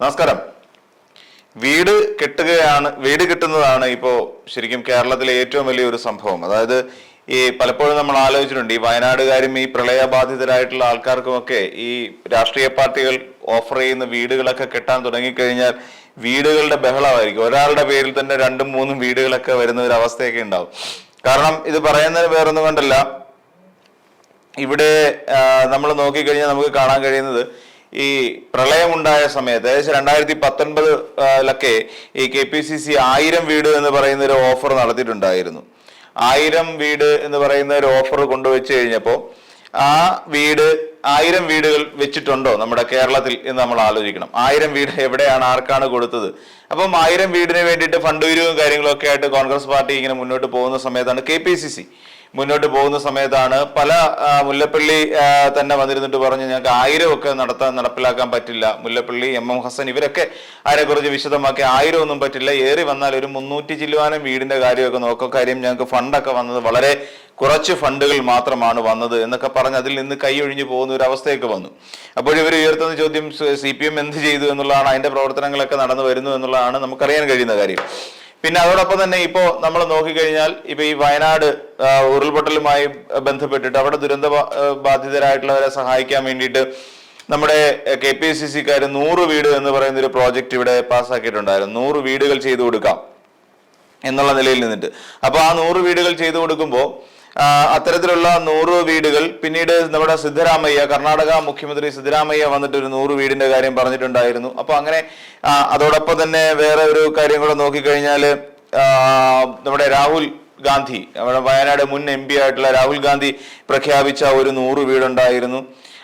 നമസ്കാരം. വീട് കെട്ടുകയാണ് വീട് കെട്ടുന്നതാണ് ഇപ്പോ ശരിക്കും കേരളത്തിലെ ഏറ്റവും വലിയ ഒരു സംഭവം. അതായത് ഈ പലപ്പോഴും നമ്മൾ ആലോചിച്ചിട്ടുണ്ട് ഈ വയനാടുകാരും ഈ പ്രളയബാധിതരായിട്ടുള്ള ആൾക്കാർക്കുമൊക്കെ ഈ രാഷ്ട്രീയ പാർട്ടികൾ ഓഫർ ചെയ്യുന്ന വീടുകളൊക്കെ കെട്ടാൻ തുടങ്ങിക്കഴിഞ്ഞാൽ വീടുകളുടെ ബഹളമായിരിക്കും. ഒരാളുടെ പേരിൽ തന്നെ രണ്ടും മൂന്നും വീടുകളൊക്കെ വരുന്ന ഒരു അവസ്ഥയൊക്കെ ഉണ്ടാവും. കാരണം ഇത് പറയുന്നതിന് വേറൊന്നും കൊണ്ടല്ല. ഇവിടെ നമ്മൾ നോക്കിക്കഴിഞ്ഞാൽ നമുക്ക് കാണാൻ കഴിയുന്നത് ഈ പ്രളയമുണ്ടായ സമയത്ത് ഏകദേശം രണ്ടായിരത്തി പത്തൊൻപതിലൊക്കെ ഈ കെ പി സി സി ആയിരം വീട് എന്ന് പറയുന്ന ഒരു ഓഫർ നടത്തിയിട്ടുണ്ടായിരുന്നു. ആയിരം വീട് എന്ന് പറയുന്ന ഒരു ഓഫർ കൊണ്ടുവച്ച് കഴിഞ്ഞപ്പോൾ ആ വീട് ആയിരം വീടുകൾ വെച്ചിട്ടുണ്ടോ നമ്മുടെ കേരളത്തിൽ എന്ന് നമ്മൾ ആലോചിക്കണം. ആയിരം വീട് എവിടെയാണ് ആർക്കാണ് കൊടുത്തത്? അപ്പം ആയിരം വീടിന് വേണ്ടിയിട്ട് ഫണ്ട് വിരിവും കാര്യങ്ങളൊക്കെ ആയിട്ട് കോൺഗ്രസ് പാർട്ടി ഇങ്ങനെ മുന്നോട്ട് പോകുന്ന സമയത്താണ് കെ പി സി സി. മുന്നോട്ട് പോകുന്ന സമയത്താണ് പല മുല്ലപ്പള്ളി തന്നെ വന്നിരുന്നിട്ട് പറഞ്ഞു ഞങ്ങൾക്ക് ആയിരം ഒക്കെ നടത്താൻ നടപ്പിലാക്കാൻ പറ്റില്ല. മുല്ലപ്പള്ളി എം. എം. ഹസൻ ഇവരൊക്കെ അതിനെക്കുറിച്ച് വിശദമാക്കി ആയിരം ഒന്നും പറ്റില്ല. ഏറി വന്നാൽ ഒരു മുന്നൂറ്റി ചില്ലുവാനും വീടിന്റെ കാര്യമൊക്കെ നോക്കുക കാര്യം ഞങ്ങൾക്ക് ഫണ്ടൊക്കെ വന്നത് വളരെ കുറച്ച് ഫണ്ടുകൾ മാത്രമാണ് വന്നത് എന്നൊക്കെ പറഞ്ഞ് അതിൽ നിന്ന് കൈ ഒഴിഞ്ഞു പോകുന്ന ഒരു അവസ്ഥയൊക്കെ വന്നു. അപ്പോൾ ഇവർ ഉയർത്തുന്ന ചോദ്യം സി പി എം എന്ത് ചെയ്തു എന്നുള്ളതാണ് അതിന്റെ പ്രവർത്തനങ്ങളൊക്കെ നടന്നു വരുന്നു എന്നുള്ളതാണ് നമുക്കറിയാൻ കഴിയുന്ന കാര്യം. പിന്നെ അതോടൊപ്പം തന്നെ ഇപ്പോ നമ്മൾ നോക്കിക്കഴിഞ്ഞാൽ ഇപ്പൊ ഈ വയനാട് ഉരുൾപൊട്ടലുമായി ബന്ധപ്പെട്ടിട്ട് അവിടെ ദുരന്ത ബാധിതരായിട്ടുള്ളവരെ സഹായിക്കാൻ വേണ്ടിയിട്ട് നമ്മുടെ കെ പി സി സിക്കാർ നൂറ് വീട് എന്ന് പറയുന്ന ഒരു പ്രോജക്റ്റ് ഇവിടെ പാസ്സാക്കിയിട്ടുണ്ടായിരുന്നു. നൂറ് വീടുകൾ ചെയ്തു കൊടുക്കാം എന്നുള്ള നിലയിൽ നിന്നിട്ട്. അപ്പൊ ആ നൂറ് വീടുകൾ ചെയ്തു കൊടുക്കുമ്പോൾ അത്തരത്തിലുള്ള നൂറ് വീടുകൾ പിന്നീട് നമ്മുടെ സിദ്ധരാമയ്യ കർണാടക മുഖ്യമന്ത്രി സിദ്ധരാമയ്യ വന്നിട്ട് ഒരു നൂറ് വീടിന്റെ കാര്യം പറഞ്ഞിട്ടുണ്ടായിരുന്നു. അപ്പൊ അങ്ങനെ അതോടൊപ്പം തന്നെ വേറെ ഒരു കാര്യം കൂടെ നോക്കിക്കഴിഞ്ഞാൽ നമ്മുടെ രാഹുൽ ഗാന്ധി നമ്മുടെ വയനാട് മുൻ എം പി ആയിട്ടുള്ള രാഹുൽ ഗാന്ധി പ്രഖ്യാപിച്ച ഒരു നൂറ് വീടുണ്ടായിരുന്നു.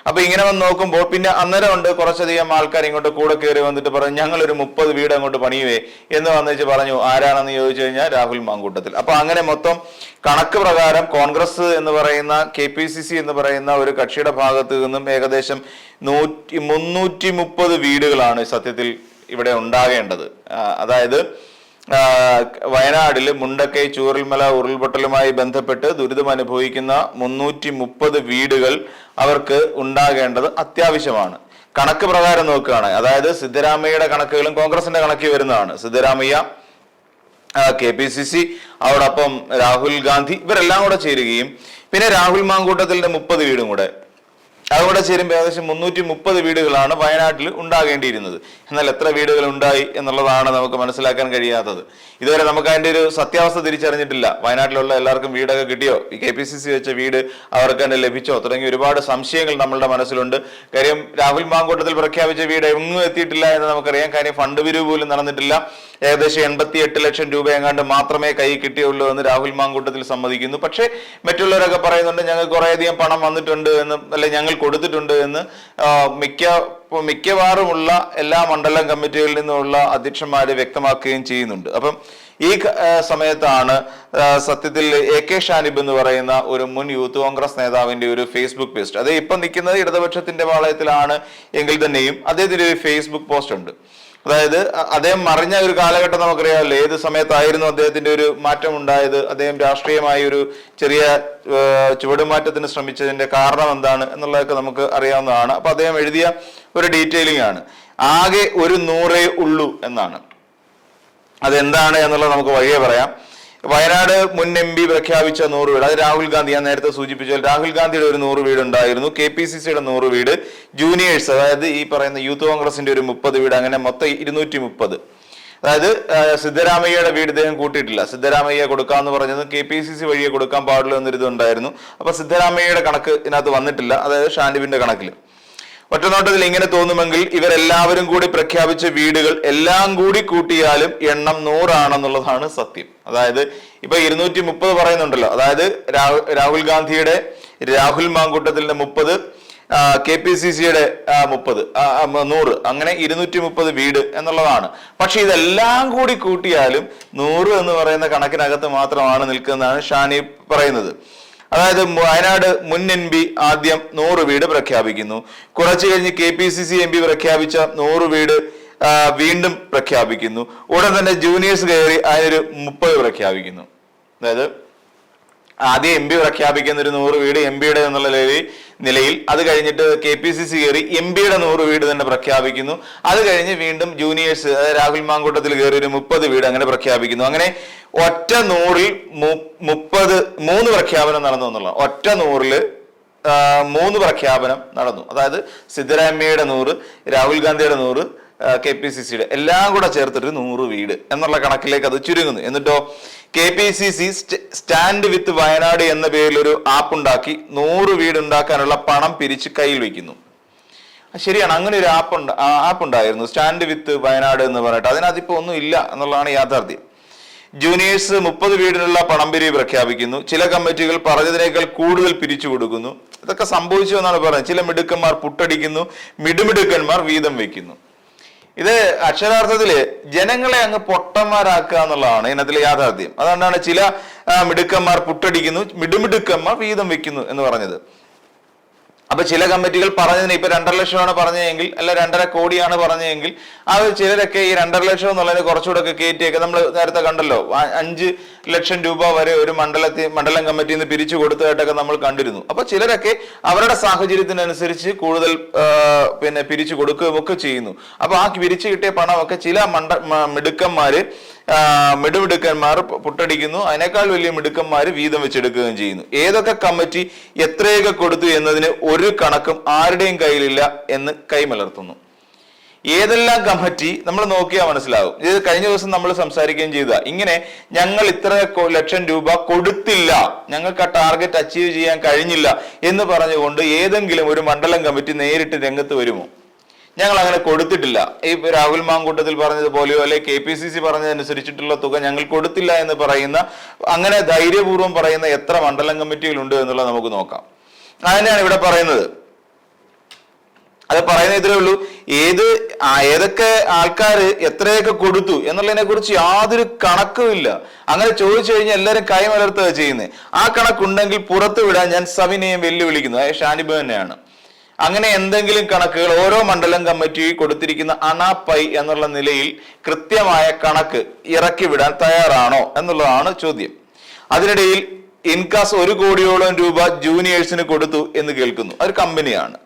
അപ്പൊ ഇങ്ങനെ വന്ന് നോക്കുമ്പോൾ പിന്നെ അന്നേരം ഉണ്ട് കുറച്ചധികം ആൾക്കാർ ഇങ്ങോട്ട് കൂടെ കയറി വന്നിട്ട് പറഞ്ഞു ഞങ്ങൾ ഒരു മുപ്പത് വീട് അങ്ങോട്ട് പണിയുവേ എന്ന് വന്നിച്ച് പറഞ്ഞു ആരാണെന്ന് ചോദിച്ചു കഴിഞ്ഞാൽ രാഹുൽ മാങ്കൂട്ടത്തിൽ. അപ്പൊ അങ്ങനെ മൊത്തം കണക്ക് പ്രകാരം കോൺഗ്രസ് എന്ന് പറയുന്ന കെ പി സി സി എന്ന് പറയുന്ന ഒരു കക്ഷിയുടെ ഭാഗത്ത് നിന്നും ഏകദേശം നൂറ്റി മുന്നൂറ്റി മുപ്പത് വീടുകളാണ് സത്യത്തിൽ ഇവിടെ ഉണ്ടാകേണ്ടത്. അതായത് ആ, വയനാട്ടിൽ മുണ്ടക്കൈ ചൂരൽമല ഉരുൾപൊട്ടലുമായി ബന്ധപ്പെട്ട് ദുരിതം അനുഭവിക്കുന്ന മുന്നൂറ്റി മുപ്പത് വീടുകൾ അവർക്ക് ഉണ്ടാകേണ്ടത് അത്യാവശ്യമാണ്. കണക്ക് പ്രകാരം നോക്കുകയാണ്. അതായത് സിദ്ധരാമയ്യയുടെ കണക്കുകളും കോൺഗ്രസിന്റെ കണക്കിൽ വരുന്നതാണ്. Siddaramaiah K P C C അതോടൊപ്പം രാഹുൽ ഗാന്ധി ഇവരെല്ലാം കൂടെ ചേരുകയും പിന്നെ രാഹുൽ മാങ്കൂട്ടത്തിന്റെ മുപ്പത് വീടും കൂടെ. അതുകൂടെ ചേരുമ്പോൾ ഏകദേശം മുന്നൂറ്റി മുപ്പത് വീടുകളാണ് വയനാട്ടിൽ ഉണ്ടാകേണ്ടിയിരുന്നത്. എന്നാൽ എത്ര വീടുകൾ ഉണ്ടായി എന്നുള്ളതാണ് നമുക്ക് മനസ്സിലാക്കാൻ കഴിയാത്തത്. ഇതുവരെ നമുക്ക് അതിന്റെ ഒരു സത്യാവസ്ഥ തിരിച്ചറിഞ്ഞിട്ടില്ല. വയനാട്ടിലുള്ള എല്ലാവർക്കും വീടൊക്കെ കിട്ടിയോ? ഈ കെ പി സി സി വെച്ച വീട് അവർക്ക് തന്നെ ലഭിച്ചോ? തുടങ്ങി ഒരുപാട് സംശയങ്ങൾ നമ്മളുടെ മനസ്സിലുണ്ട്. കാര്യം രാഹുൽ മാങ്കോട്ടത്തിൽ പ്രഖ്യാപിച്ച വീട് എങ്ങും എത്തിയിട്ടില്ല എന്ന് നമുക്കറിയാം. കാര്യം ഫണ്ട് പിരിവ് പോലും നടന്നിട്ടില്ല. ഏകദേശം എൺപത്തി എട്ട് ലക്ഷം രൂപ എങ്ങാണ്ട് മാത്രമേ കൈ കിട്ടിയുള്ളൂ എന്ന് രാഹുൽ മാങ്കൂട്ടത്തിൽ സമ്മതിക്കുന്നു. പക്ഷേ മറ്റുള്ളവരൊക്കെ പറയുന്നുണ്ട് ഞങ്ങൾക്ക് കുറേയധികം പണം വന്നിട്ടുണ്ട് എന്ന് അല്ലെ ഞങ്ങൾ കൊടുത്തിട്ടുണ്ട് എന്ന് മിക്ക മിക്കവാറുമുള്ള എല്ലാ മണ്ഡലം കമ്മിറ്റികളിൽ നിന്നുള്ള അധ്യക്ഷന്മാർ വ്യക്തമാക്കുകയും ചെയ്യുന്നുണ്ട്. അപ്പം ഈ സമയത്താണ് സത്യത്തിൽ എ കെ ഷാനിബ് എന്ന് പറയുന്ന ഒരു മുൻ യൂത്ത് കോൺഗ്രസ് നേതാവിന്റെ ഒരു ഫേസ്ബുക്ക് പോസ്റ്റ്. അത് ഇപ്പം നിൽക്കുന്നത് ഇടതുപക്ഷത്തിന്റെ പാളയത്തിലാണ് എങ്കിൽ തന്നെയും അദ്ദേഹത്തിന്റെ ഒരു ഫേസ്ബുക്ക് പോസ്റ്റ് ഉണ്ട്. അതായത് അദ്ദേഹം മറിഞ്ഞ ഒരു കാലഘട്ടം നമുക്കറിയാമല്ലോ. ഏത് സമയത്തായിരുന്നു അദ്ദേഹത്തിന്റെ ഒരു മാറ്റം ഉണ്ടായത്? അദ്ദേഹം രാഷ്ട്രീയമായ ഒരു ചെറിയ ചുവടുമാറ്റത്തിന് ശ്രമിച്ചതിന്റെ കാരണം എന്താണ് എന്നുള്ളതൊക്കെ നമുക്ക് അറിയാവുന്നതാണ്. അപ്പൊ അദ്ദേഹം എഴുതിയ ഒരു ഡീറ്റെയിലിംഗ് ആണ്. ആകെ ഒരു നൂറേ ഉള്ളൂ എന്നാണ്. അതെന്താണ് എന്നുള്ളത് നമുക്ക് വഴിയെ പറയാം. വയനാട് മുൻ എം പി പ്രഖ്യാപിച്ച നൂറ് വീട് അത് രാഹുൽ ഗാന്ധി ഞാൻ നേരത്തെ സൂചിപ്പിച്ചു രാഹുൽ ഗാന്ധിയുടെ ഒരു നൂറ് വീട് ഉണ്ടായിരുന്നു. കെ പി സി സിയുടെ നൂറ് വീട് ജൂനിയേഴ്സ് അതായത് ഈ പറയുന്ന യൂത്ത് കോൺഗ്രസിന്റെ ഒരു മുപ്പത് വീട് അങ്ങനെ മൊത്തം ഇരുന്നൂറ്റി മുപ്പത്. അതായത് സിദ്ധരാമയ്യയുടെ വീട് ഇദ്ദേഹം കൂട്ടിയിട്ടില്ല. സിദ്ധരാമയ്യ കൊടുക്കാന്ന് പറഞ്ഞത് കെ പി സി സി വഴിയെ കൊടുക്കാൻ പാടുള്ളൂ എന്നൊരു ഇതുണ്ടായിരുന്നു അപ്പൊ സിദ്ധരാമയ്യയുടെ കണക്ക് ഇതിനകത്ത് വന്നിട്ടില്ല അതായത് ഷാൻഡിബിന്റെ കണക്കിൽ ഒറ്റനോട്ടത്തിൽ ഇങ്ങനെ തോന്നുമെങ്കിൽ ഇവരെല്ലാവരും കൂടി പ്രഖ്യാപിച്ച വീടുകൾ എല്ലാം കൂടി കൂട്ടിയാലും എണ്ണം നൂറാണെന്നുള്ളതാണ് സത്യം. അതായത് ഇപ്പൊ ഇരുന്നൂറ്റി മുപ്പത് പറയുന്നുണ്ടല്ലോ. അതായത് രാഹുൽ ഗാന്ധിയുടെ രാഹുൽ മാങ്കൂട്ടത്തിന്റെ മുപ്പത് കെ പി സി സിയുടെ മുപ്പത് നൂറ് അങ്ങനെ ഇരുന്നൂറ്റി മുപ്പത് വീട് എന്നുള്ളതാണ്. പക്ഷെ ഇതെല്ലാം കൂടി കൂട്ടിയാലും നൂറ് എന്ന് പറയുന്ന കണക്കിനകത്ത് മാത്രമാണ് നിൽക്കുന്നതാണ് ഷാനി പറയുന്നത്. അതായത് വയനാട് മുൻ എം പി ആദ്യം നൂറ് വീട് പ്രഖ്യാപിക്കുന്നു. കുറച്ചു കഴിഞ്ഞ് K P C C M P പ്രഖ്യാപിച്ച നൂറ് വീട് വീണ്ടും പ്രഖ്യാപിക്കുന്നു. ഉടൻ തന്നെ ജൂനിയേഴ്സ് കയറി അതിനൊരു മുപ്പത് പ്രഖ്യാപിക്കുന്നു. അതായത് ആദ്യം എം പി പ്രഖ്യാപിക്കുന്ന ഒരു നൂറ് വീട് എം പിയുടെ എന്നുള്ള നിലയിൽ അത് കഴിഞ്ഞിട്ട് കെ പി സി സി കയറി എം പിയുടെ നൂറ് വീട് തന്നെ പ്രഖ്യാപിക്കുന്നു. അത് കഴിഞ്ഞ് വീണ്ടും ജൂനിയേഴ്സ് അതായത് രാഹുൽ മാങ്കൂട്ടത്തിൽ കയറി ഒരു മുപ്പത് വീട് അങ്ങനെ പ്രഖ്യാപിക്കുന്നു. അങ്ങനെ ഒറ്റ നൂറിൽ മുപ്പത് മൂന്ന് പ്രഖ്യാപനം നടന്നു എന്നുള്ള ഒറ്റ നൂറിൽ മൂന്ന് പ്രഖ്യാപനം നടന്നു. അതായത് സിദ്ധരാമയ്യയുടെ നൂറ് രാഹുൽ ഗാന്ധിയുടെ നൂറ് കെ പി സി സിയുടെ എല്ലാം കൂടെ ചേർത്തിട്ട് നൂറ് വീട് എന്നുള്ള കണക്കിലേക്ക് അത് ചുരുങ്ങുന്നു. എന്നിട്ടോ K P C C stand with Wayanad എന്ന പേരിൽ ഒരു ആപ്പ് ഉണ്ടാക്കി നൂറ് വീട് ഉണ്ടാക്കാനുള്ള പണം പിരിച്ച് കയ്യിൽ വെക്കുന്നു ശരിയാണ്. അങ്ങനെ ഒരു ആപ്പ് ഉണ്ട് ആപ്പ് ഉണ്ടായിരുന്നു. സ്റ്റാൻഡ് വിത്ത് വയനാട് എന്ന് പറഞ്ഞിട്ട്. അതിനകത്തിപ്പോ ഒന്നും ഇല്ല എന്നുള്ളതാണ് യാഥാർത്ഥ്യം. ജൂനിയേഴ്സ് മുപ്പത് വീടിനുള്ള പണം പിരിവ് പ്രഖ്യാപിക്കുന്നു. ചില കമ്മിറ്റികൾ പറഞ്ഞതിനേക്കാൾ കൂടുതൽ പിരിച്ചു കൊടുക്കുന്നു. ഇതൊക്കെ സംഭവിച്ചു എന്നാണ് പറയുന്നത്. ചില മിടുക്കന്മാർ പുട്ടടിക്കുന്നു മിടുമിടുക്കന്മാർ വീതം വെക്കുന്നു ഇത് അക്ഷരാർത്ഥത്തിൽ ജനങ്ങളെ അങ്ങ് പൊട്ടന്മാരാക്കുക എന്നുള്ളതാണ് ഇതിനകത്തിലെ യാഥാർത്ഥ്യം. അതുകൊണ്ടാണ് ചില മിടുക്കന്മാർ പുട്ടടിക്കുന്നു മിടുമിടുക്കന്മാർ വീതം വെക്കുന്നു എന്ന് പറഞ്ഞത്. അപ്പൊ ചില കമ്മിറ്റികൾ പറഞ്ഞതിന് ഇപ്പൊ രണ്ടര ലക്ഷമാണ് പറഞ്ഞതെങ്കിൽ അല്ല രണ്ടര കോടിയാണ് പറഞ്ഞതെങ്കിൽ ഒരു ചിലരൊക്കെ ഈ രണ്ടര ലക്ഷം എന്നുള്ളതിന് കുറച്ചുകൂടെ ഒക്കെ കയറ്റിയൊക്കെ നമ്മൾ നേരത്തെ കണ്ടല്ലോ. അഞ്ച് ലക്ഷം രൂപ വരെ ഒരു മണ്ഡലത്തിൽ മണ്ഡലം കമ്മിറ്റിയിൽ നിന്ന് പിരിച്ചു കൊടുത്തതായിട്ടൊക്കെ നമ്മൾ കണ്ടിരുന്നു. അപ്പൊ ചിലരൊക്കെ അവരുടെ സാഹചര്യത്തിനനുസരിച്ച് കൂടുതൽ പിന്നെ പിരിച്ചു കൊടുക്കുകയും ഒക്കെ ചെയ്യുന്നു. അപ്പൊ ആ പിരിച്ചു കിട്ടിയ പണമൊക്കെ ചില മണ്ഡ മിടുക്കന്മാര് മിടുമിടുക്കന്മാർ പുട്ടടിക്കുന്നു. അതിനേക്കാൾ വലിയ മിടുക്കന്മാർ വീതം വെച്ചെടുക്കുകയും ചെയ്യുന്നു. ഏതൊക്കെ കമ്മിറ്റി എത്രയൊക്കെ കൊടുത്തു എന്നതിന് ഒരു കണക്കും ആരുടെയും കയ്യിലില്ല എന്ന് കൈമലർത്തുന്നു. ഏതെല്ലാം കമ്മിറ്റി നമ്മൾ നോക്കിയാൽ മനസ്സിലാവും. ഇത് കഴിഞ്ഞ ദിവസം നമ്മൾ സംസാരിക്കുകയും ചെയ്ത ഇങ്ങനെ ഞങ്ങൾ ഇത്ര ലക്ഷം രൂപ കൊടുത്തില്ല. ഞങ്ങൾക്ക് ആ ടാർഗറ്റ് അച്ചീവ് ചെയ്യാൻ കഴിഞ്ഞില്ല എന്ന് പറഞ്ഞുകൊണ്ട് ഏതെങ്കിലും ഒരു മണ്ഡലം കമ്മിറ്റി നേരിട്ട് രംഗത്ത് വരുമോ? ഞങ്ങൾ അങ്ങനെ കൊടുത്തിട്ടില്ല. ഈ രാഹുൽ മാങ്കൂട്ടത്തിൽ പറഞ്ഞതുപോലെയോ അല്ലെ കെ പി സി സി പറഞ്ഞതനുസരിച്ചിട്ടുള്ള തുക ഞങ്ങൾ കൊടുത്തില്ല എന്ന് പറയുന്ന അങ്ങനെ ധൈര്യപൂർവം പറയുന്ന എത്ര മണ്ഡലം കമ്മിറ്റികളുണ്ട് എന്നുള്ളത് നമുക്ക് നോക്കാം. അതന്നെയാണ് ഇവിടെ പറയുന്നത്. അത് പറയുന്ന ഇത്രേ ഉള്ളൂ. ഏത് ഏതൊക്കെ ആൾക്കാർ എത്രയൊക്കെ കൊടുത്തു എന്നുള്ളതിനെ കുറിച്ച് യാതൊരു കണക്കുമില്ല അങ്ങനെ ചോദിച്ചു കഴിഞ്ഞാൽ എല്ലാവരും കൈമലർത്തുക ചെയ്യുന്നത്. ആ കണക്കുണ്ടെങ്കിൽ പുറത്തു വിടാൻ ഞാൻ സവിനയം വെല്ലുവിളിക്കുന്നു. ഷാനിബ് തന്നെയാണ്. അങ്ങനെ എന്തെങ്കിലും കണക്കുകൾ ഓരോ മണ്ഡലം കമ്മിറ്റി കൊടുത്തിരിക്കുന്ന അണാപ്പൈ എന്നുള്ള നിലയിൽ കൃത്യമായ കണക്ക് ഇറക്കി വിടാൻ തയ്യാറാണോ എന്നുള്ളതാണ് ചോദ്യം. അതിനിടയിൽ ഇൻകാസ് ഒരു കോടിയോളം രൂപ ജൂനിയേഴ്സിന് കൊടുത്തു എന്ന് കേൾക്കുന്നു. ഒരു കമ്പനിയാണ്.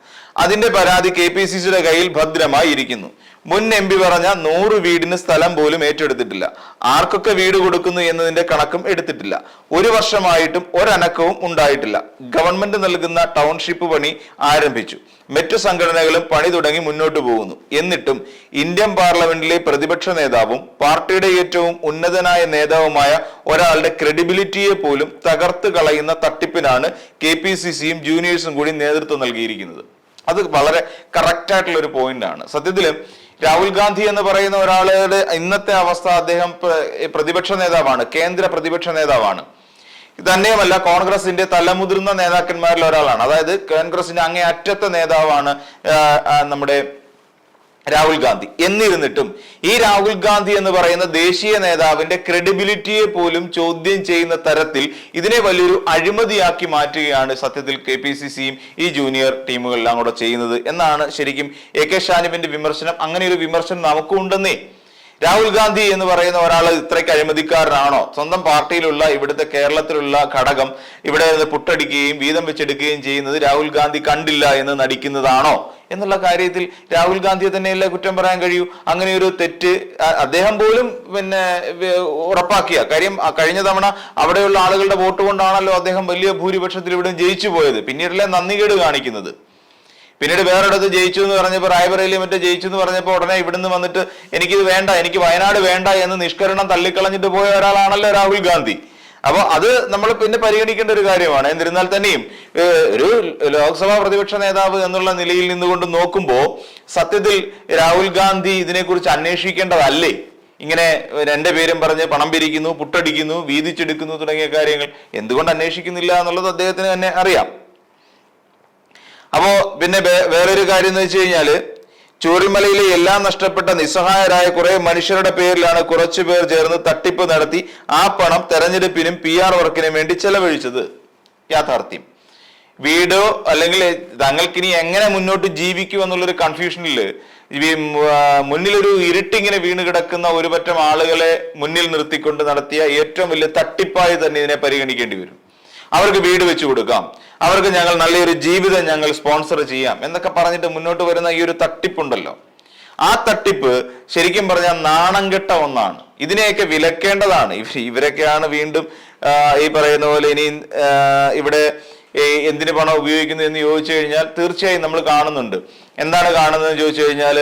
അതിന്റെ പരാതി കെ പി സി സിയുടെ കയ്യിൽ ഭദ്രമായി ഇരിക്കുന്നു. മുൻ എം പി പറഞ്ഞ നൂറ് വീടിന് സ്ഥലം പോലും ഏറ്റെടുത്തിട്ടില്ല. ആർക്കൊക്കെ വീട് കൊടുക്കുന്നു എന്നതിന്റെ കണക്കും എടുത്തിട്ടില്ല. ഒരു വർഷമായിട്ടും ഒരനക്കവും ഉണ്ടായിട്ടില്ല. ഗവൺമെന്റ് നൽകുന്ന ടൗൺഷിപ്പ് പണി ആരംഭിച്ചു. മറ്റു സംഘടനകളും പണി തുടങ്ങി മുന്നോട്ട് പോകുന്നു. എന്നിട്ടും ഇന്ത്യൻ പാർലമെന്റിലെ പ്രതിപക്ഷ നേതാവും പാർട്ടിയുടെ ഏറ്റവും ഉന്നതനായ നേതാവുമായ ഒരാളുടെ ക്രെഡിബിലിറ്റിയെ പോലും തകർത്ത് കളയുന്ന തട്ടിപ്പിനാണ് കെ പി സി സിയും ജൂനിയേഴ്സും കൂടി നേതൃത്വം നൽകിയിരിക്കുന്നത്. അത് വളരെ കറക്റ്റായിട്ടുള്ള ഒരു പോയിന്റ് ആണ്. സത്യത്തിൽ രാഹുൽ ഗാന്ധി എന്ന് പറയുന്ന ഒരാളുടെ ഇന്നത്തെ അവസ്ഥ അദ്ദേഹം പ്രതിപക്ഷ നേതാവാണ് കേന്ദ്ര പ്രതിപക്ഷ നേതാവാണ്. തന്നെയുമല്ല കോൺഗ്രസിന്റെ തലമുതിർന്ന നേതാക്കന്മാരിൽ ഒരാളാണ്. അതായത് കോൺഗ്രസിന്റെ അങ്ങേ അറ്റത്തെ നേതാവാണ് നമ്മുടെ രാഹുൽ ഗാന്ധി. എന്നിരുന്നിട്ടും ഈ രാഹുൽ ഗാന്ധി എന്ന് പറയുന്ന ദേശീയ നേതാവിന്റെ ക്രെഡിബിലിറ്റിയെ പോലും ചോദ്യം ചെയ്യുന്ന തരത്തിൽ ഇതിനെ വലിയൊരു അഴിമതിയാക്കി മാറ്റുകയാണ് സത്യത്തിൽ കെ പി സി സിയും ഈ ജൂനിയർ ടീമുകളെല്ലാം കൂടെ ചെയ്യുന്നത്. എന്നാണ് ശരിക്കും എ കെ ഷാനിബിന്റെ വിമർശനം. അങ്ങനെ ഒരു വിമർശനം നമുക്കും ഉണ്ടെന്നേ രാഹുൽ ഗാന്ധി എന്ന് പറയുന്ന ഒരാൾ ഇത്രയ്ക്ക് അഴിമതിക്കാരനാണോ? സ്വന്തം പാർട്ടിയിലുള്ള ഇവിടുത്തെ കേരളത്തിലുള്ള ഘടകം ഇവിടെ പുട്ടടിക്കുകയും വീതം വെച്ചെടുക്കുകയും ചെയ്യുന്നത് രാഹുൽ ഗാന്ധി കണ്ടില്ല എന്ന് നടിക്കുന്നതാണോ? എന്നുള്ള കാര്യത്തിൽ രാഹുൽ ഗാന്ധിയെ തന്നെയല്ലേ കുറ്റം പറയാൻ കഴിയൂ? അങ്ങനെ ഒരു തെറ്റ് അദ്ദേഹം പോലും പിന്നെ ഉറപ്പാക്കിയ കാര്യം കഴിഞ്ഞ തവണ അവിടെയുള്ള ആളുകളുടെ വോട്ട് കൊണ്ടാണല്ലോ അദ്ദേഹം വലിയ ഭൂരിപക്ഷത്തിൽ ഇവിടെ ജയിച്ചു പോയത്. പിന്നീടല്ലേ നന്ദികേട് കാണിക്കുന്നത്. പിന്നീട് വേറൊരിടത്ത് ജയിച്ചു എന്ന് പറഞ്ഞപ്പോൾ റായ്ബറേലി മറ്റേ ജയിച്ചു എന്ന് പറഞ്ഞപ്പോൾ ഉടനെ ഇവിടുന്ന് വന്നിട്ട് എനിക്കിത് വേണ്ട എനിക്ക് വയനാട് വേണ്ട എന്ന് നിഷ്കരണം തള്ളിക്കളഞ്ഞിട്ട് പോയ ഒരാളാണല്ലോ രാഹുൽ ഗാന്ധി. അപ്പൊ അത് നമ്മൾ പിന്നെ പരിഗണിക്കേണ്ട ഒരു കാര്യമാണ്. എന്നിരുന്നാൽ തന്നെയും ഒരു ലോക്സഭാ പ്രതിപക്ഷ നേതാവ് എന്നുള്ള നിലയിൽ നിന്നുകൊണ്ട് നോക്കുമ്പോൾ സത്യത്തിൽ രാഹുൽ ഗാന്ധി ഇതിനെക്കുറിച്ച് അന്വേഷിക്കേണ്ടതല്ലേ? ഇങ്ങനെ എന്റെ പേരും പറഞ്ഞ് പണം പിരിക്കുന്നു പുട്ടടിക്കുന്നു വീതിച്ചെടുക്കുന്നു തുടങ്ങിയ കാര്യങ്ങൾ എന്തുകൊണ്ട് അന്വേഷിക്കുന്നില്ല എന്നുള്ളത് അദ്ദേഹത്തിന് തന്നെ അറിയാം. അപ്പോ പിന്നെ വേറൊരു കാര്യം എന്ന് വെച്ച് കഴിഞ്ഞാൽ ചൂരിമലയിലെ എല്ലാം നഷ്ടപ്പെട്ട നിസ്സഹായരായ കുറെ മനുഷ്യരുടെ പേരിലാണ് കുറച്ചു പേർ ചേർന്ന് തട്ടിപ്പ് നടത്തി ആ പണം തെരഞ്ഞെടുപ്പിനും പി ആർ വർക്കിനും വേണ്ടി ചെലവഴിച്ചത്. യാഥാർത്ഥ്യം. വീടോ അല്ലെങ്കിൽ തങ്ങൾക്കിനി എങ്ങനെ മുന്നോട്ട് ജീവിക്കും എന്നുള്ളൊരു കൺഫ്യൂഷനിൽ മുന്നിലൊരു ഇരുട്ടിങ്ങനെ വീണ് കിടക്കുന്ന ഒരുപറ്റം ആളുകളെ മുന്നിൽ നിർത്തിക്കൊണ്ട് നടത്തിയ ഏറ്റവും വലിയ തട്ടിപ്പായി തന്നെ ഇതിനെ പരിഗണിക്കേണ്ടി വരും. അവർക്ക് വീട് വെച്ചു കൊടുക്കാം. അവർക്ക് ഞങ്ങൾ നല്ലൊരു ജീവിതം ഞങ്ങൾ സ്പോൺസർ ചെയ്യാം എന്നൊക്കെ പറഞ്ഞിട്ട് മുന്നോട്ട് വരുന്ന ഈ ഒരു തട്ടിപ്പുണ്ടല്ലോ. ആ തട്ടിപ്പ് ശരിക്കും പറഞ്ഞാൽ നാണം കെട്ട ഒന്നാണ്. ഇതിനെയൊക്കെ വിലക്കേണ്ടതാണ്. ഇവരൊക്കെയാണ് വീണ്ടും ഈ പറയുന്ന പോലെ ഇനി ഇവിടെ എന്തിനു പണം ഉപയോഗിക്കുന്നത് എന്ന് ചോദിച്ചു കഴിഞ്ഞാൽ തീർച്ചയായും നമ്മൾ കാണുന്നുണ്ട്. എന്താണ് കാണുന്നത് എന്ന് ചോദിച്ചു കഴിഞ്ഞാൽ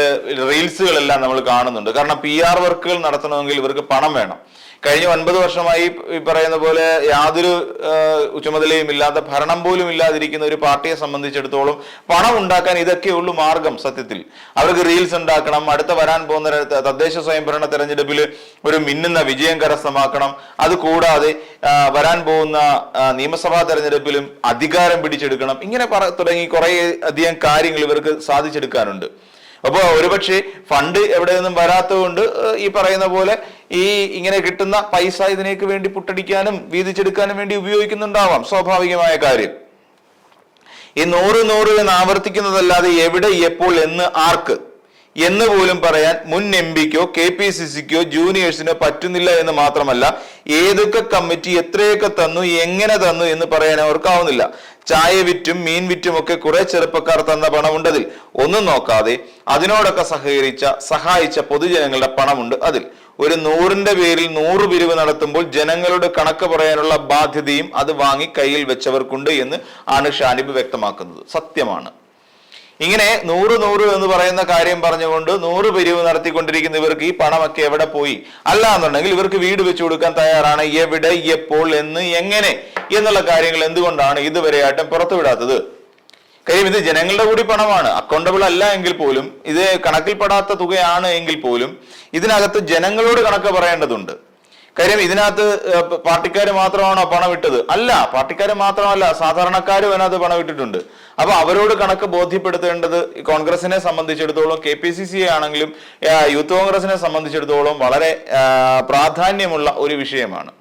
റീൽസുകളെല്ലാം നമ്മൾ കാണുന്നുണ്ട്. കാരണം പി ആർ വർക്കുകൾ നടത്തണമെങ്കിൽ ഇവർക്ക് പണം വേണം. കഴിഞ്ഞ ഒൻപത് വർഷമായി ഈ പറയുന്ന പോലെ യാതൊരു ചുമതലയും ഇല്ലാത്ത ഭരണം പോലും ഇല്ലാതിരിക്കുന്ന ഒരു പാർട്ടിയെ സംബന്ധിച്ചിടത്തോളം പണം ഉണ്ടാക്കാൻ ഇതൊക്കെയുള്ളൂ മാർഗം സത്യത്തിൽ. അവർക്ക് റീൽസ് ഉണ്ടാക്കണം അടുത്ത വരാൻ പോകുന്ന തദ്ദേശ സ്വയംഭരണ തെരഞ്ഞെടുപ്പിൽ ഒരു മിന്നുന്ന വിജയം കരസ്ഥമാക്കണം. അത് കൂടാതെ വരാൻ പോകുന്ന നിയമസഭാ തെരഞ്ഞെടുപ്പിലും അധികാരം പിടിച്ചെടുക്കണം. ഇങ്ങനെ തുടങ്ങി കുറേ അധികം കാര്യങ്ങൾ ഇവർക്ക് സാധിച്ചെടുക്കാനുണ്ട് അപ്പോ ഒരുപക്ഷെ ഫണ്ട് എവിടെ നിന്നും വരാത്തതുകൊണ്ട് ഈ പറയുന്ന പോലെ ഈ ഇങ്ങനെ കിട്ടുന്ന പൈസ ഇതിനേക്ക് വേണ്ടി പുട്ടടിക്കാനും വീതിച്ചെടുക്കാനും വേണ്ടി ഉപയോഗിക്കുന്നുണ്ടാവാം സ്വാഭാവികമായ കാര്യം. ഈ നൂറ് നൂറ് എന്ന് ആവർത്തിക്കുന്നതല്ലാതെ എവിടെ എപ്പോൾ എന്ന് ആർക്ക്? എന്ന് പോലും പറയാൻ മുൻ എം പിക്കോ കെ പി സി സിക്കോ ജൂനിയേഴ്സിനോ പറ്റുന്നില്ല എന്ന് മാത്രമല്ല ഏതൊക്കെ കമ്മിറ്റി എത്രയൊക്കെ തന്നു എങ്ങനെ തന്നു എന്ന് പറയാൻ അവർക്കാവുന്നില്ല. ചായ വിറ്റും മീൻ വിറ്റും ഒക്കെ കുറെ ചെറുപ്പക്കാർ തന്ന പണമുണ്ടതിൽ. ഒന്നും നോക്കാതെ അതിനോടൊക്കെ സഹകരിച്ച സഹായിച്ച പൊതുജനങ്ങളുടെ പണമുണ്ട് അതിൽ. ഒരു നൂറിന്റെ പേരിൽ നൂറ് പിരിവ് നടത്തുമ്പോൾ ജനങ്ങളുടെ കണക്ക് പറയാനുള്ള ബാധ്യതയും അത് വാങ്ങി കയ്യിൽ വെച്ചവർക്കുണ്ട് എന്ന് ആണ് ഷാനിബ് വ്യക്തമാക്കുന്നത്. സത്യമാണ്. ഇങ്ങനെ നൂറ് നൂറ് എന്ന് പറയുന്ന കാര്യം പറഞ്ഞുകൊണ്ട് നൂറ് പിരിവ് നടത്തിക്കൊണ്ടിരിക്കുന്ന ഇവർക്ക് ഈ പണമൊക്കെ എവിടെ പോയി? അല്ല എന്നുണ്ടെങ്കിൽ ഇവർക്ക് വീട് വെച്ചു കൊടുക്കാൻ തയ്യാറാണ്. എവിടെ എപ്പോൾ എന്ന് എങ്ങനെ എന്നുള്ള കാര്യങ്ങൾ എന്തുകൊണ്ടാണ് ഇതുവരെയായിട്ടും പുറത്തുവിടാത്തത് കാര്യം ഇത് ജനങ്ങളുടെ കൂടി പണമാണ്. അക്കൗണ്ടബിൾ അല്ല എങ്കിൽ പോലും ഇത് കണക്കിൽപ്പെടാത്ത തുകയാണ് എങ്കിൽ പോലും ഇതിനകത്ത് ജനങ്ങളോട് കണക്ക് പറയേണ്ടതുണ്ട്. കാര്യം ഇതിനകത്ത് പാർട്ടിക്കാർ മാത്രമാണോ പണം ഇട്ടത്? അല്ല പാർട്ടിക്കാർ മാത്രമല്ല സാധാരണക്കാരും അതിനകത്ത് പണം ഇട്ടിട്ടുണ്ട്. അപ്പൊ അവരോട് കണക്ക് ബോധ്യപ്പെടുത്തേണ്ടത് കോൺഗ്രസിനെ സംബന്ധിച്ചിടത്തോളം കെ പി സി സി ആണെങ്കിലും യൂത്ത് കോൺഗ്രസിനെ സംബന്ധിച്ചിടത്തോളം വളരെ പ്രാധാന്യമുള്ള ഒരു വിഷയമാണ്.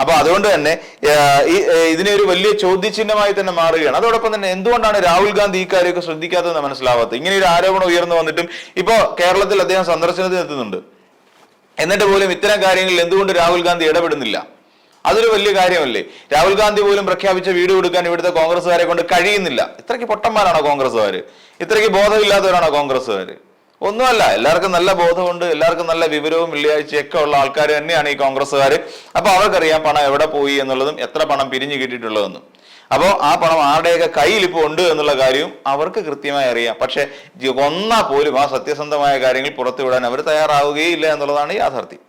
അപ്പൊ അതുകൊണ്ട് തന്നെ ഈ ഇതിനെ ഒരു വലിയ ചോദ്യചിഹ്നമായി തന്നെ മാറുകയാണ്. അതോടൊപ്പം തന്നെ എന്തുകൊണ്ടാണ് രാഹുൽ ഗാന്ധി ഈ കാര്യമൊക്കെ ശ്രദ്ധിക്കാത്തതെന്ന് മനസ്സിലാവാത്തത്? ഇങ്ങനെ ഒരു ആരോപണം ഉയർന്നു വന്നിട്ടും ഇപ്പോ കേരളത്തിൽ അദ്ദേഹം സന്ദർശനത്തിന് എത്തുന്നുണ്ട് എന്നിട്ട് പോലും ഇത്തരം കാര്യങ്ങളിൽ എന്തുകൊണ്ട് രാഹുൽ ഗാന്ധി ഇടപെടുന്നില്ല? അതൊരു വലിയ കാര്യമല്ലേ? രാഹുൽ ഗാന്ധി പോലും പ്രഖ്യാപിച്ച വീട് കൊടുക്കാൻ ഇവിടുത്തെ കോൺഗ്രസ്സുകാരെ കൊണ്ട് കഴിയുന്നില്ല. ഇത്രയ്ക്ക് പൊട്ടന്മാരാണോ കോൺഗ്രസ്സുകാർ ഇത്രയ്ക്ക് ബോധമില്ലാത്തവരാണോ കോൺഗ്രസ്സുകാർ ഒന്നുമല്ല എല്ലാവർക്കും നല്ല ബോധമുണ്ട് എല്ലാവർക്കും നല്ല വിവരവും വെള്ളിയാഴ്ചയൊക്കെ ഉള്ള ആൾക്കാർ തന്നെയാണ് ഈ കോൺഗ്രസ്സുകാർ അപ്പൊ അവർക്കറിയാം പണം എവിടെ പോയി എന്നുള്ളതും എത്ര പണം പിരിഞ്ഞു കിട്ടിയിട്ടുള്ളതെന്നും. അപ്പോൾ ആ പണം ആരുടെയൊക്കെ കയ്യിൽ ഇപ്പോൾ ഉണ്ട് എന്നുള്ള കാര്യവും അവർക്ക് കൃത്യമായി അറിയാം. പക്ഷേ ഒന്നാ പോലും ആ സത്യസന്ധമായ കാര്യങ്ങൾ പുറത്തുവിടാൻ അവർ തയ്യാറാവുകയില്ല എന്നുള്ളതാണ് യാഥാർത്ഥ്യം.